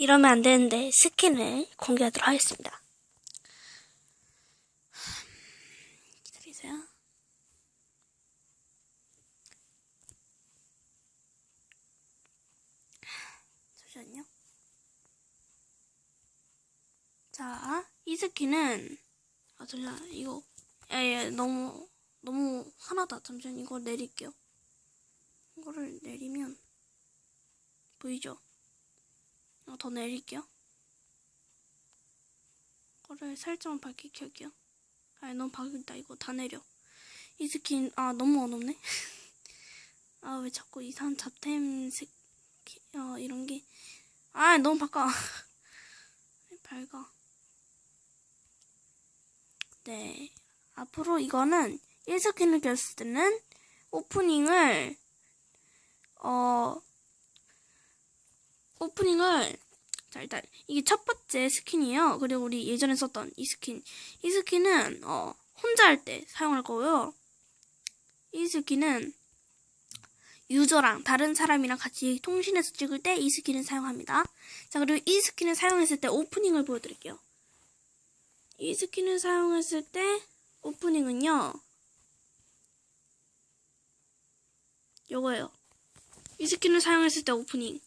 이러면 안 되는데 스킨을 공개하도록 하겠습니다. 기다리세요. 잠시만요. 자, 이 스킨은 아, 잠시만 이거 예, 너무 너무 하나다. 잠시만 이거 내릴게요. 이거를 내리면 보이죠? 더 내릴게요. 이거를 살짝만 밝히게 할게요. 아, 너무 밝다. 이거 다 내려. 이 스킨 아 너무 어둡네. 아 왜 자꾸 이상한 잡템 색 어, 이런 게 아 너무 바꿔. 밝아. 네. 앞으로 이거는 1스킨을 꼈을 때는 오프닝을 어 오프닝을 자 일단 이게 첫 번째 스킨이에요. 그리고 우리 예전에 썼던 이 스킨 이 스킨은 어 혼자 할 때 사용할 거고요. 이 스킨은 유저랑 다른 사람이랑 같이 통신해서 찍을 때 이 스킨을 사용합니다. 자 그리고 이 스킨을 사용했을 때 오프닝을 보여드릴게요. 이 스킨을 사용했을 때 오프닝은요. 요거예요. 이 스킨을 사용했을 때 오프닝.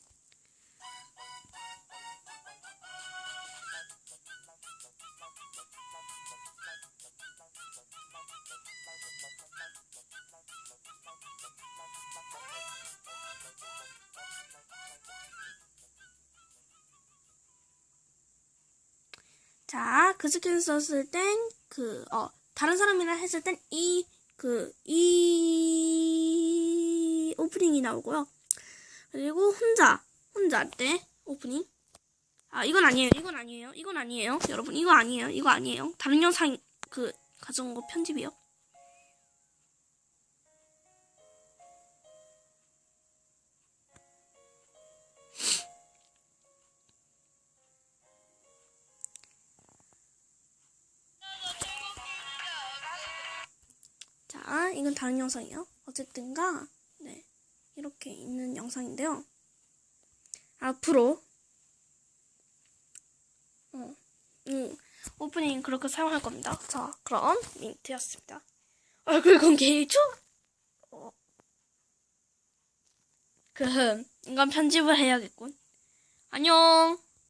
자, 그 스킨 썼을 땐, 그, 어, 다른 사람이랑 했을 땐 이, 그, 이, 오프닝이 나오고요. 그리고 혼자, 혼자 할 때, 오프닝. 아, 이건 아니에요. 이건 아니에요. 이건 아니에요. 여러분, 이거 아니에요. 이거 아니에요. 다른 영상, 그, 가져온 거 편집이요. 자, 이건 다른 영상이에요. 어쨌든가, 네. 이렇게 있는 영상인데요. 앞으로, 어, 음, 오프닝 그렇게 사용할 겁니다. 자, 그럼, 민트였습니다. 얼굴 공개 1초? 어. 그, 이건 편집을 해야겠군. 안녕!